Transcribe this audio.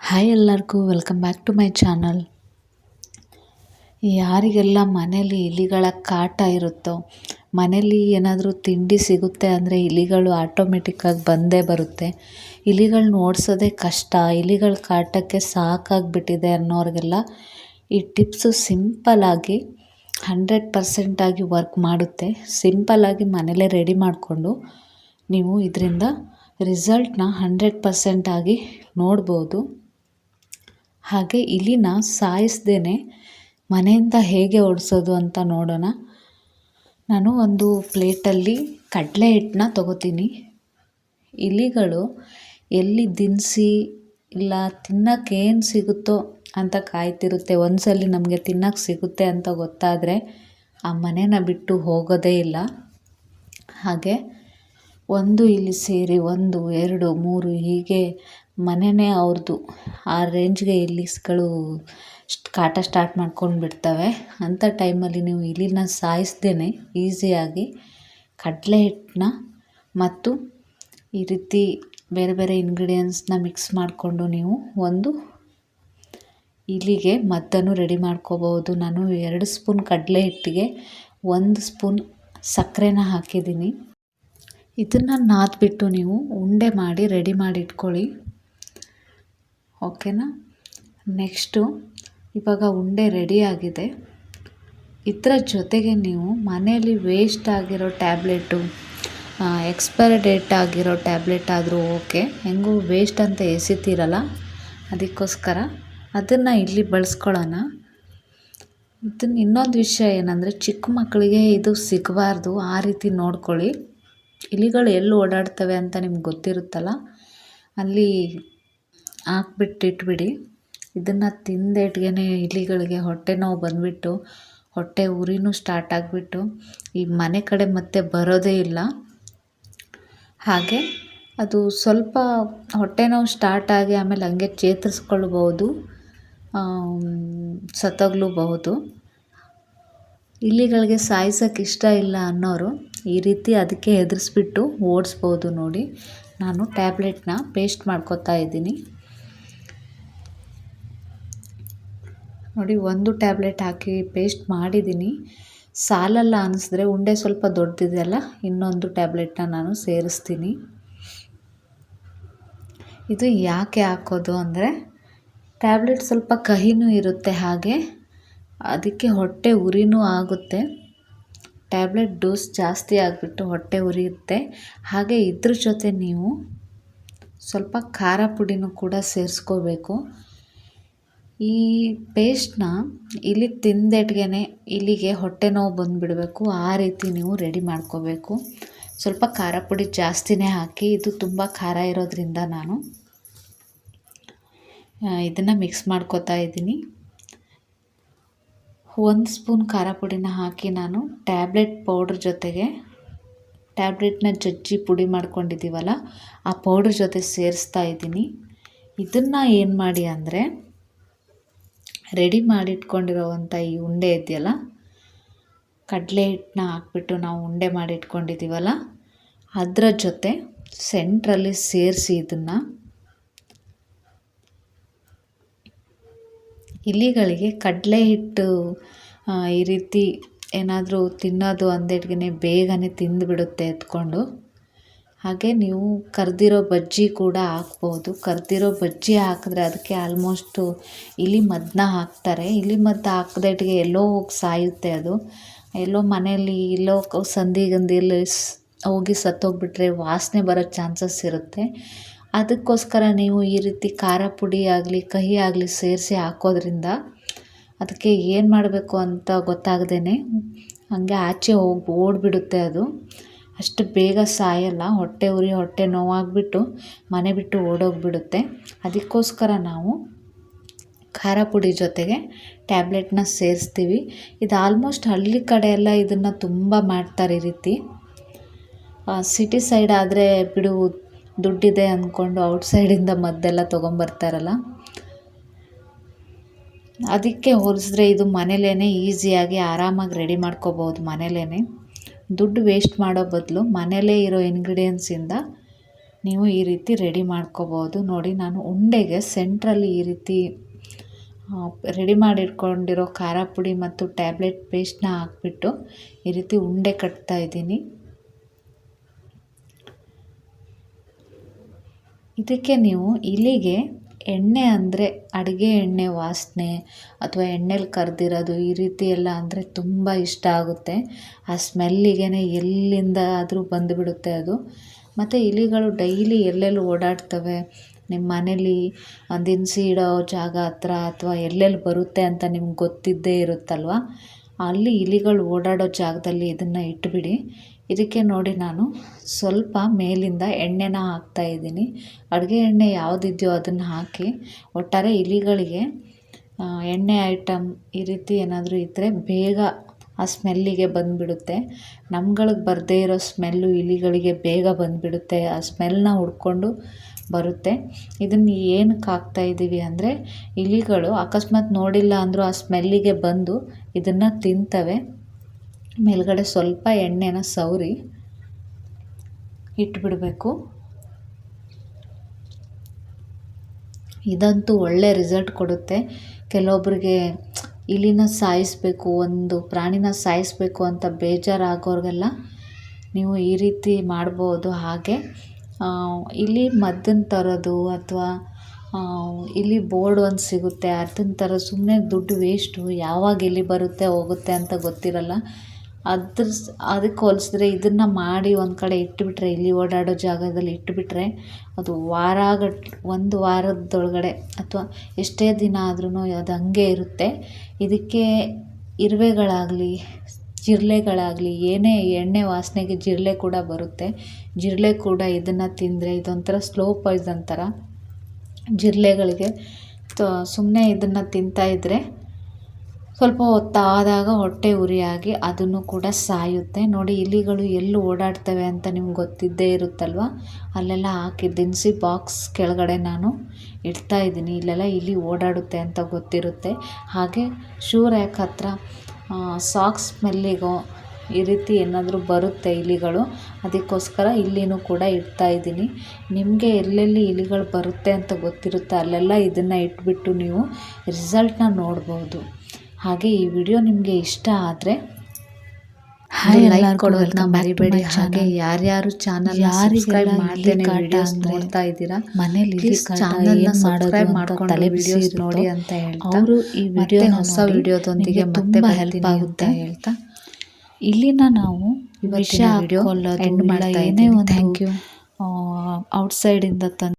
Hi ಎಲ್ಲರಿಗೂ, welcome back to my channel. ಯಾರಿಗೆಲ್ಲ ಮನೇಲಿ ಇಲಿಗಳ ಕಾಟ ಇರುತ್ತೋ ಮನೇಲಿ ಏನಾದರೂ ತಿಂಡಿ ಸಿಗುತ್ತೆ ಅಂದರೆ ಇಲಿಗಳು ಆಟೋಮೆಟಿಕ್ಕಾಗಿ ಬಂದೇ ಬರುತ್ತೆ. ಇಲಿಗಳನ್ನ ಓಡಿಸೋದೇ ಕಷ್ಟ, ಇಲಿಗಳ ಕಾಟಕ್ಕೆ ಸಾಕಾಗಿಬಿಟ್ಟಿದೆ ಅನ್ನೋರಿಗೆಲ್ಲ ಈ ಟಿಪ್ಸು ಸಿಂಪಲ್ಲಾಗಿ ಹಂಡ್ರೆಡ್ ಪರ್ಸೆಂಟಾಗಿ ವರ್ಕ್ ಮಾಡುತ್ತೆ. ಸಿಂಪಲ್ಲಾಗಿ ಮನೇಲೇ ರೆಡಿ ಮಾಡಿಕೊಂಡು ನೀವು ಇದರಿಂದ ರಿಸಲ್ಟ್ನ ಹಂಡ್ರೆಡ್ ಪರ್ಸೆಂಟಾಗಿ ನೋಡ್ಬೋದು. ಹಾಗೆ ಇಲಿನ ಸಾಯಿಸ್ದೇ ಮನೆಯಿಂದ ಹೇಗೆ ಓಡಿಸೋದು ಅಂತ ನೋಡೋಣ. ನಾನು ಒಂದು ಪ್ಲೇಟಲ್ಲಿ ಕಡಲೆ ಹಿಟ್ಟನ್ನ ತೊಗೋತೀನಿ. ಇಲಿಗಳು ಎಲ್ಲಿ ದಿನಸಿ ಇಲ್ಲ ತಿನ್ನೋಕ್ಕೇನು ಸಿಗುತ್ತೋ ಅಂತ ಕಾಯ್ತಿರುತ್ತೆ. ಒಂದ್ಸಲಿ ನಮಗೆ ತಿನ್ನೋಕ್ಕೆ ಸಿಗುತ್ತೆ ಅಂತ ಗೊತ್ತಾದರೆ ಆ ಮನೇನ ಬಿಟ್ಟು ಹೋಗೋದೇ ಇಲ್ಲ. ಹಾಗೆ ಒಂದು ಇಲಿ ಸೇರಿ ಒಂದು, ಎರಡು, ಮೂರು ಹೀಗೆ ಮನೆಯೇ ಅವ್ರದ್ದು ಆ ರೇಂಜ್ಗೆ ಇಲ್ಲಿಸ್ಗಳು ಕಾಟ ಸ್ಟಾರ್ಟ್ ಮಾಡ್ಕೊಂಡು ಬಿಡ್ತವೆ. ಅಂಥ ಟೈಮಲ್ಲಿ ನೀವು ಇಲಿನ ಸಾಯಿಸ್ದೇ ಈಸಿಯಾಗಿ ಕಡಲೆ ಹಿಟ್ಟನ್ನ ಮತ್ತು ಈ ರೀತಿ ಬೇರೆ ಬೇರೆ ಇಂಗ್ರೀಡಿಯೆಂಟ್ಸ್ನ ಮಿಕ್ಸ್ ಮಾಡಿಕೊಂಡು ನೀವು ಒಂದು ಇಲಿಗೆ ಮದ್ದನ್ನು ರೆಡಿ ಮಾಡ್ಕೋಬೋದು. ನಾನು ಎರಡು ಸ್ಪೂನ್ ಕಡಲೆ ಹಿಟ್ಟಿಗೆ ಒಂದು ಸ್ಪೂನ್ ಸಕ್ಕರೆನ ಹಾಕಿದ್ದೀನಿ. ಇದನ್ನು ನಾದ್ಬಿಟ್ಟು ನೀವು ಉಂಡೆ ಮಾಡಿ ರೆಡಿ ಮಾಡಿ ಇಟ್ಕೊಳ್ಳಿ. ಓಕೆನಾ? ನೆಕ್ಸ್ಟು, ಇವಾಗ ಉಂಡೆ ರೆಡಿಯಾಗಿದೆ ಇದರ ಜೊತೆಗೆ ನೀವು ಮನೆಯಲ್ಲಿ ವೇಸ್ಟ್ ಆಗಿರೋ ಟ್ಯಾಬ್ಲೆಟು ಎಕ್ಸ್ಪೈರ್ ಡೇಟ್ ಆಗಿರೋ ಟ್ಯಾಬ್ಲೆಟ್ ಆದರೂ ಓಕೆ ಹೆಂಗೂ ವೇಸ್ಟ್ ಅಂತ ಎಸಿತೀರಲ್ಲ? ಅದಕ್ಕೋಸ್ಕರ ಅದನ್ನು ಇಲ್ಲಿ ಬಳಸ್ಕೊಳ್ಳೋಣ. ಇದನ್ನು ಇನ್ನೊಂದು ವಿಷಯ ಏನಂದರೆ, ಚಿಕ್ಕ ಮಕ್ಕಳಿಗೆ ಇದು ಸಿಗಬಾರ್ದು. ಆ ರೀತಿ ನೋಡ್ಕೊಳ್ಳಿ. ಇಲಿಗಳು ಎಲ್ಲಿ ಓಡಾಡ್ತವೆ ಅಂತ ನಿಮ್ಗೆ ಗೊತ್ತಿರುತ್ತಲ್ಲ? ಅಲ್ಲಿ ಹಾಕ್ಬಿಟ್ಟು ಇಟ್ಬಿಡಿ ಇದನ್ನು ತಿಂದೇಟ್ಗೆ ಇಲಿಗಳಿಗೆ ಹೊಟ್ಟೆ ನೋವು ಬಂದುಬಿಟ್ಟು, ಹೊಟ್ಟೆ ಉರಿನೂ ಸ್ಟಾರ್ಟ್ ಆಗಿಬಿಟ್ಟು, ಈ ಮನೆ ಕಡೆ ಮತ್ತೆ ಬರೋದೇ ಇಲ್ಲ. ಹಾಗೆ ಅದು ಸ್ವಲ್ಪ ಹೊಟ್ಟೆ ನೋವು ಸ್ಟಾರ್ಟ್ ಆಗಿ ಆಮೇಲೆ ಹಂಗೆ ಚೇತರಿಸ್ಕೊಳ್ಬೋದು ಸತ್ತೋಗ್ಲೂಬಹುದು. ಇಲಿಗಳಿಗೆ ಸಾಯಿಸೋಕ್ಕೆ ಇಷ್ಟ ಇಲ್ಲ ಅನ್ನೋರು ಈ ರೀತಿ ಅದಕ್ಕೆ ಹೆದರಿಸ್ಬಿಟ್ಟು ಓಡಿಸ್ಬೋದು ನೋಡಿ. ನಾನು ಟ್ಯಾಬ್ಲೆಟ್ನ ಪೇಸ್ಟ್ ಮಾಡ್ಕೊತಾ ಇದ್ದೀನಿ. ನೋಡಿ, ಒಂದು ಟ್ಯಾಬ್ಲೆಟ್ ಹಾಕಿ ಪೇಸ್ಟ್ ಮಾಡಿದ್ದೀನಿ. ಸಾಲಲ್ಲ ಅನ್ನಿಸಿದ್ರೆ ಉಂಡೆ ಸ್ವಲ್ಪ ದೊಡ್ಡದಿದೆಯಲ್ಲ ಇನ್ನೊಂದು ಟ್ಯಾಬ್ಲೆಟ್ನ ನಾನು ಸೇರಿಸ್ತೀನಿ. ಇದು ಯಾಕೆ ಹಾಕೋದು ಅಂದರೆ, ಟ್ಯಾಬ್ಲೆಟ್ ಸ್ವಲ್ಪ ಕಹಿನೂ ಇರುತ್ತೆ ಹಾಗೆ, ಅದಕ್ಕೆ ಹೊಟ್ಟೆ ಉರಿನೂ ಆಗುತ್ತೆ. ಟ್ಯಾಬ್ಲೆಟ್ ಡೋಸ್ ಜಾಸ್ತಿ ಆಗಿಬಿಟ್ಟು ಹೊಟ್ಟೆ ಉರಿಯುತ್ತೆ. ಹಾಗೆ ಇದ್ರ ಜೊತೆ ನೀವು ಸ್ವಲ್ಪ ಖಾರ ಪುಡಿನೂ ಕೂಡ ಸೇರಿಸ್ಕೋಬೇಕು. ಈ ಪೇಸ್ಟ್ನ ಇಲ್ಲಿ ತಿಂದಟ್ಗೆ ಇಲ್ಲಿಗೆ ಹೊಟ್ಟೆ ನೋವು ಬಂದುಬಿಡಬೇಕು. ಆ ರೀತಿ ನೀವು ರೆಡಿ ಮಾಡ್ಕೋಬೇಕು. ಸ್ವಲ್ಪ ಖಾರ ಪುಡಿ ಜಾಸ್ತಿನೇ ಹಾಕಿ, ಇದು ತುಂಬ ಖಾರ ಇರೋದ್ರಿಂದ ನಾನು ಇದನ್ನು ಮಿಕ್ಸ್ ಮಾಡ್ಕೋತಾ ಇದ್ದೀನಿ. ಒಂದು ಸ್ಪೂನ್ ಖಾರ ಪುಡಿನ ಹಾಕಿ ನಾನು ಟ್ಯಾಬ್ಲೆಟ್ ಪೌಡ್ರ್ ಜೊತೆಗೆ ಟ್ಯಾಬ್ಲೆಟ್ನ ಜಜ್ಜಿ ಪುಡಿ ಮಾಡ್ಕೊಂಡಿದ್ದೀವಲ್ಲ, ಆ ಪೌಡ್ರ್ ಜೊತೆ ಸೇರಿಸ್ತಾ ಇದ್ದೀನಿ. ಇದನ್ನು ಏನು ಮಾಡಿ ಅಂದರೆ ರೆಡಿ ಮಾಡಿಟ್ಕೊಂಡಿರೋವಂಥ ಈ ಉಂಡೆ ಇದೆಯಲ್ಲ? ಕಡಲೆ ಹಿಟ್ಟನ್ನ ಹಾಕ್ಬಿಟ್ಟು ನಾವು ಉಂಡೆ ಮಾಡಿಟ್ಕೊಂಡಿದ್ದೀವಲ್ಲ? ಅದರ ಜೊತೆ ಸೆಂಟ್ರಲ್ಲಿ ಸೇರಿಸಿ ಇದನ್ನು. ಇಲಿಗಳಿಗೆ ಕಡಲೆ ಹಿಟ್ಟು ಈ ರೀತಿ ಏನಾದರೂ ತಿನ್ನೋದು ಅಂದೇಟ್ಗೆ ಬೇಗನೆ ತಿಂದುಬಿಡುತ್ತೆ ಎತ್ಕೊಂಡು. ಹಾಗೆ ನೀವು ಕರಿದಿರೋ ಬಜ್ಜಿ ಕೂಡ ಹಾಕ್ಬೋದು. ಕರಿದಿರೋ ಬಜ್ಜಿ ಹಾಕಿದ್ರೆ ಅದಕ್ಕೆ ಆಲ್ಮೋಸ್ಟು ಇಲಿ ಮದ್ದನ್ನ ಹಾಕ್ತಾರೆ. ಇಲಿ ಮದ್ದು ಹಾಕ್ದೇಟ್ಗೆ ಎಲ್ಲೋ ಹೋಗಿ ಸಾಯುತ್ತೆ ಅದು. ಎಲ್ಲೋ ಮನೆಯಲ್ಲಿ ಎಲ್ಲೋ ಸಂದಿಗಂದಿಯಲ್ಲಿ ಹೋಗಿ ಸತ್ತೋಗ್ಬಿಟ್ರೆ ವಾಸನೆ ಬರೋ ಚಾನ್ಸಸ್ ಇರುತ್ತೆ. ಅದಕ್ಕೋಸ್ಕರ ನೀವು ಈ ರೀತಿ ಖಾರ ಪುಡಿ ಆಗಲಿ, ಕಹಿ ಆಗಲಿ ಸೇರಿಸಿ ಹಾಕೋದ್ರಿಂದ ಅದಕ್ಕೆ ಏನು ಮಾಡಬೇಕು ಅಂತ ಗೊತ್ತಾಗ್ದೇ ಹಾಗೆ ಆಚೆ ಹೋಗಿ ಓಡಿಬಿಡುತ್ತೆ ಅದು. ಅಷ್ಟು ಬೇಗ ಸಾಯಲ್ಲ, ಹೊಟ್ಟೆ ಉರಿ, ಹೊಟ್ಟೆ ನೋವಾಗ್ಬಿಟ್ಟು ಮನೆ ಬಿಟ್ಟು ಓಡೋಗಿಬಿಡುತ್ತೆ. ಅದಕ್ಕೋಸ್ಕರ ನಾವು ಖಾರ ಪುಡಿ ಜೊತೆಗೆ ಟ್ಯಾಬ್ಲೆಟ್ನ ಸೇರಿಸ್ತೀವಿ. ಇದು ಆಲ್ಮೋಸ್ಟ್ ಹಳ್ಳಿ ಕಡೆ ಎಲ್ಲ ಇದನ್ನು ತುಂಬ ಮಾಡ್ತಾರೆ ಈ ರೀತಿ. ಸಿಟಿ ಸೈಡ್ ಆದರೆ ಬಿಡು, ದುಡ್ಡಿದೆ ಅಂದ್ಕೊಂಡು ಔಟ್ಸೈಡಿಂದ ಮದ್ದೆಲ್ಲ ತೊಗೊಂಬರ್ತಾರಲ್ಲ. ಅದಕ್ಕೆ ಹೋಲಿಸಿದ್ರೆ ಇದು ಮನೇಲೇ ಈಸಿಯಾಗಿ ಆರಾಮಾಗಿ ರೆಡಿ ಮಾಡ್ಕೋಬೋದು ಮನೇಲೇ ದುಡ್ಡು ವೇಸ್ಟ್ ಮಾಡೋ ಬದಲು ಮನೆಯಲ್ಲೇ ಇರೋ ಇಂಗ್ರೀಡಿಯೆಂಟ್ಸಿಂದ ನೀವು ಈ ರೀತಿ ರೆಡಿ ಮಾಡ್ಕೋಬೋದು. ನೋಡಿ, ನಾನು ಉಂಡೆಗೆ ಸೆಂಟ್ರಲ್ಲಿ ಈ ರೀತಿ ರೆಡಿ ಮಾಡಿಟ್ಕೊಂಡಿರೋ ಖಾರ ಪುಡಿ ಮತ್ತು ಟ್ಯಾಬ್ಲೆಟ್ ಪೇಸ್ಟ್ನ ಹಾಕ್ಬಿಟ್ಟು ಈ ರೀತಿ ಉಂಡೆ ಕಟ್ತಾ ಇದ್ದೀನಿ. ಇದಕ್ಕೆ ನೀವು ಇಲಿಗೆ ಎಣ್ಣೆ ಅಂದರೆ ಅಡುಗೆ ಎಣ್ಣೆ ವಾಸನೆ ಅಥವಾ ಎಣ್ಣೆಲಿ ಕರೆದಿರೋದು ಈ ರೀತಿ ಎಲ್ಲ ಅಂದರೆ ತುಂಬ ಇಷ್ಟ ಆಗುತ್ತೆ. ಆ ಸ್ಮೆಲ್ಲಿಗೇ ಎಲ್ಲಿಂದ ಆದರೂ ಬಂದುಬಿಡುತ್ತೆ ಅದು. ಮತ್ತು ಇಲಿಗಳು ಡೈಲಿ ಎಲ್ಲೆಲ್ಲಿ ಓಡಾಡ್ತವೆ? ನಿಮ್ಮ ಮನೇಲಿ ದಿನಸಿ ಇಡೋ ಜಾಗ ಹತ್ರ ಅಥವಾ ಎಲ್ಲೆಲ್ಲಿ ಬರುತ್ತೆ ಅಂತ ನಿಮ್ಗೆ ಗೊತ್ತಿದ್ದೇ ಇರುತ್ತಲ್ವ? ಅಲ್ಲಿ ಇಲಿಗಳು ಓಡಾಡೋ ಜಾಗದಲ್ಲಿ ಇದನ್ನು ಇಟ್ಬಿಡಿ. ಇದಕ್ಕೆ ನೋಡಿ ನಾನು ಸ್ವಲ್ಪ ಮೇಲಿಂದ ಎಣ್ಣೆನ ಹಾಕ್ತಾ ಇದ್ದೀನಿ. ಅಡುಗೆ ಎಣ್ಣೆ ಯಾವುದಿದೆಯೋ ಅದನ್ನು ಹಾಕಿ ಒಟ್ಟಾರೆ ಇಲಿಗಳಿಗೆ ಎಣ್ಣೆ ಐಟಮ್ ಈ ರೀತಿ ಏನಾದರೂ ಇದ್ದರೆ ಬೇಗ ಆ ಸ್ಮೆಲ್ಲಿಗೆ ಬಂದುಬಿಡುತ್ತೆ. ನಮ್ಗಳಿಗೆ ಬರದೇ ಇರೋ ಸ್ಮೆಲ್ಲು ಇಲಿಗಳಿಗೆ ಬೇಗ ಬಂದುಬಿಡುತ್ತೆ. ಆ ಸ್ಮೆಲ್ನ ಹುಡ್ಕೊಂಡು ಬರುತ್ತೆ. ಇದನ್ನು ಏನಕ್ಕೆ ಹಾಕ್ತಾ ಇದ್ದೀವಿ ಅಂದರೆ ಇಲಿಗಳು ಅಕಸ್ಮಾತ್ ನೋಡಿಲ್ಲ ಅಂದರೂ ಆ ಸ್ಮೆಲ್ಲಿಗೆ ಬಂದು ಇದನ್ನು ತಿಂತವೆ. ಮೇಲ್ಗಡೆ ಸ್ವಲ್ಪ ಎಣ್ಣೆನ ಸವರಿ ಇಟ್ಬಿಡಬೇಕು. ಇದಂತೂ ಒಳ್ಳೆ ರಿಸಲ್ಟ್ ಕೊಡುತ್ತೆ. ಕೆಲವೊಬ್ಬರಿಗೆ ಇಲಿನ ಸಾಯಿಸಬೇಕು, ಒಂದು ಪ್ರಾಣಿನ ಸಾಯಿಸಬೇಕು ಅಂತ ಬೇಜಾರಾಗೋರಿಗೆಲ್ಲ ನೀವು ಈ ರೀತಿ ಮಾಡ್ಬೋದು. ಹಾಗೆ ಇಲಿ ಮದ್ದನ್ನು ತರೋದು ಅಥವಾ ಇಲ್ಲಿ ಬೋರ್ಡ್ ಒಂದು ಸಿಗುತ್ತೆ ಅದನ್ನ ತರೋದು ಸುಮ್ಮನೆ ದುಡ್ಡು ವೇಸ್ಟು ಯಾವಾಗ ಇಲ್ಲಿ ಬರುತ್ತೆ, ಹೋಗುತ್ತೆ ಅಂತ ಗೊತ್ತಿರಲ್ಲ. ಅದ್ರ ಅದಕ್ಕೆ ಹೋಲಿಸಿದ್ರೆ ಇದನ್ನು ಮಾಡಿ ಒಂದು ಕಡೆ ಇಟ್ಟುಬಿಟ್ರೆ ಇಲ್ಲಿ ಓಡಾಡೋ ಜಾಗದಲ್ಲಿ ಇಟ್ಟುಬಿಟ್ರೆ ಅದು ವಾರಗಟ್, ಒಂದು ವಾರದೊಳಗಡೆ ಅಥವಾ ಎಷ್ಟೇ ದಿನ ಆದ್ರೂ ಅದು ಹಂಗೆ ಇರುತ್ತೆ. ಇದಕ್ಕೆ ಇರುವೆಗಳಾಗಲಿ, ಜಿರಳೆಗಳಾಗಲಿ, ಏನೇ ಎಣ್ಣೆ ವಾಸನೆಗೆ ಜಿರಳೆ ಕೂಡ ಬರುತ್ತೆ. ಜಿರಳೆ ಕೂಡ ಇದನ್ನು ತಿಂದರೆ ಇದೊಂಥರ ಸ್ಲೋ ಪಾಯ್ಸನ್ ಥರ ಜಿರಳೆಗಳಿಗೆ ಸುಮ್ಮನೆ ಇದನ್ನು ತಿಂತಾಯಿದ್ರೆ ಸ್ವಲ್ಪ ಹೊತ್ತಾದಾಗ ಹೊಟ್ಟೆ ಉರಿಯಾಗಿ ಅದನ್ನು ಕೂಡ ಸಾಯುತ್ತೆ. ನೋಡಿ, ಇಲಿಗಳು ಎಲ್ಲಿ ಓಡಾಡ್ತವೆ ಅಂತ ನಿಮ್ಗೆ ಗೊತ್ತಿದ್ದೇ ಇರುತ್ತಲ್ವ? ಅಲ್ಲೆಲ್ಲ ಹಾಕಿ ದಿನಸಿ ಬಾಕ್ಸ್ ಕೆಳಗಡೆ ನಾನು ಇಡ್ತಾ ಇದ್ದೀನಿ. ಇಲ್ಲೆಲ್ಲ ಇಲಿ ಓಡಾಡುತ್ತೆ ಅಂತ ಗೊತ್ತಿರುತ್ತೆ. ಹಾಗೆ ಶೂ ರ್ಯಾಕ್ ಹತ್ರ ಸಾಕ್ಸ್ ಸ್ಮೆಲ್ಲಿಗೋ ಈ ರೀತಿ ಏನಾದರೂ ಬರುತ್ತೆ ಇಲಿಗಳು, ಅದಕ್ಕೋಸ್ಕರ ಇಲ್ಲಿನೂ ಕೂಡ ಇಡ್ತಾ ಇದ್ದೀನಿ. ನಿಮಗೆ ಎಲ್ಲೆಲ್ಲಿ ಇಲಿಗಳು ಬರುತ್ತೆ ಅಂತ ಗೊತ್ತಿರುತ್ತೆ, ಅಲ್ಲೆಲ್ಲ ಇದನ್ನು ಇಟ್ಬಿಟ್ಟು ನೀವು ರಿಸಲ್ಟನ್ನ ನೋಡ್ಬೋದು. ಹಾಗೆ ಈ ವಿಡಿಯೋ ನಿಮಗೆ ಇಷ್ಟ ಆದರೆ ಲೈಕ್ ಕೊಡೋದನ್ನ ಮರಿಬೇಡಿ. ಹಾಗೆ ಯಾರ್ಯಾರು ಚಾನಲ್ ಸಬ್ಸ್ಕ್ರೈಬ್ ಮಾಡ್ದೇನೆ ವಿಡಿಯೋಸ್ ನೋಡ್ತಾ ಇದ್ದೀರಾ ಮನೇಲಿ ಚಾನಲ್ನ ಸಬ್ಸ್ಕ್ರೈಬ್ ಮಾಡ್ಕೊಂಡು ತಲೆ ವಿಡಿಯೋಸ್ ನೋಡಿ ಅಂತ ಹೇಳ್ತಾ ಅವರು ಈ ವಿಡಿಯೋ ಹೊಸ ವಿಡಿಯೋದೊಂದಿಗೆ ಮತ್ತೆ ಹೆಲ್ಪ್ ಆಗುತ್ತೆ. ಹೇಳ್ತಾ. ಇಲ್ಲಿನ ನಾವು ವಿಷಯ ವಿಡಿಯೋ ಎಂಡ್ ಮಾಡ್ತಾ ಏನೇ ಒಂದು ಥ್ಯಾಂಕ್ ಯು ಔಟ್ಸೈಡಿಂದ ತಂದು